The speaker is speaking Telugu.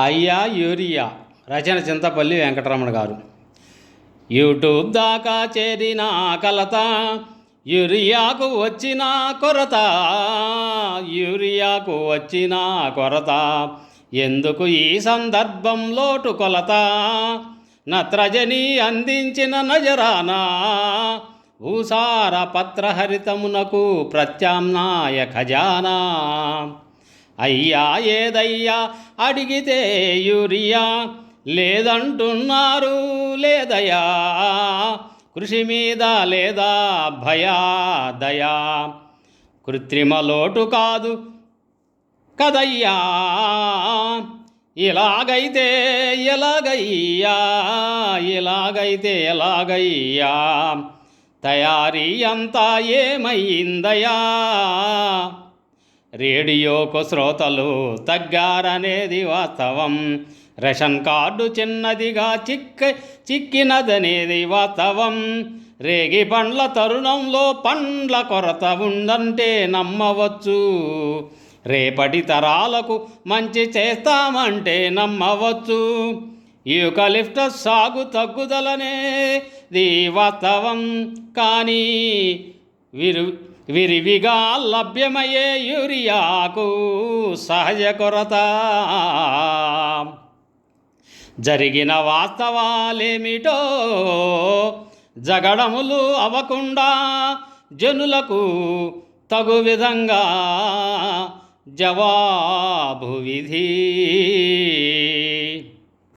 అయ్యా యూరియా. రచన చింతపల్లి వెంకటరమణ గారు. యూట్యూబ్ దాకా చేరిన కలత యూరియాకు వచ్చిన కొరత యూరియాకు వచ్చిన కొరత. ఎందుకు ఈ సందర్భం లోటు కొలత? నత్రజని అందించిన నజరానా? భూసార పత్రహరితమునకు ప్రత్యామ్నాయ ఖజానా? అయ్యా ఏదయ్యా అడిగితే యూరియా లేదంటున్నారు లేదయా కృషి మీద లేదా భయా దయా. కృత్రిమ లోటు కాదు కదయ్యా. ఇలాగైతే ఎలాగయ్యా ఇలాగైతే ఎలాగయ్యా. తయారీ అంతా ఏమైందయా రేడియోకు శ్రోతలు తగ్గారనేది వాస్తవం. రేషన్ కార్డు చిన్నదిగా చిక్క చిక్కినదనేది వాస్తవం. రేగి పండ్ల తరుణంలో పండ్ల కొరత ఉందంటే నమ్మవచ్చు. రేపటి తరాలకు మంచి చేస్తామంటే నమ్మవచ్చు. యూకలిప్టస్ సాగు తగ్గుదలనేది వాస్తవం. కానీ వీరు విరివిగా లభ్యమయ్యే యూరియాకు సహజ కొరత. జరిగిన వాస్తవాలేమిటో జగడములు అవ్వకుండా జనులకు తగు విధంగా జవాబు విధి.